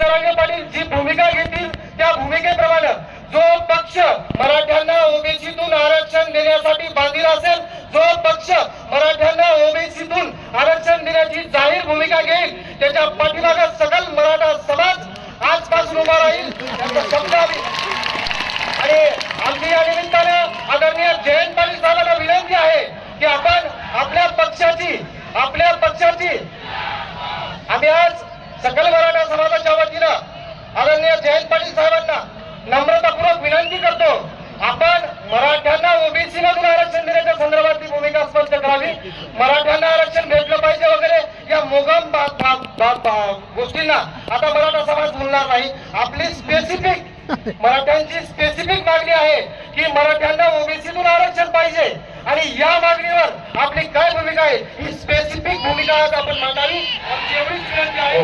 जरांगे पाटील जी भूमिका घेतील त्या भूमिकेप्रमाणे जो पक्ष मराठ्यांना ओबीसीतून आरक्षण देण्यासाठी बांधील असेल जो पक्ष मराठ्यांना ओबीसीतून आरक्षण देण्याची जाहीर भूमिका घेईल त्याच्या पाठीमागा सकल मराठा समाज आजपासून उभा राहील त्याचा शब्द आणि आमची या निमित्तानं आदरणीय जयंत पाटील साहेबांना विनंती आहे की आपण आपल्या पक्षाची आपल्या पक्षाची आम्ही आज सकल मराठा समाज जयंत पाटील साहेबांना नम्रतापूर्वक विनंती करतो आपण मराठ्यांना ओबीसी मधून आरक्षण देण्याच्या संदर्भातली भूमिका स्पष्ट करावी. मराठ्यांना आरक्षण भेटलं पाहिजे वगैरे या मोगम गोष्टींना आता मराठा समाज बोलणार नाही. आपली स्पेसिफिक मराठ्यांची स्पेसिफिक मागणी आहे की मराठ्यांना ओबीसीतून आरक्षण पाहिजे. आणि या मागणीवर आपली काय भूमिका आहे ही स्पेसिफिक भूमिका आज आपण मांडावी. आमची एवढीच विनंती आहे.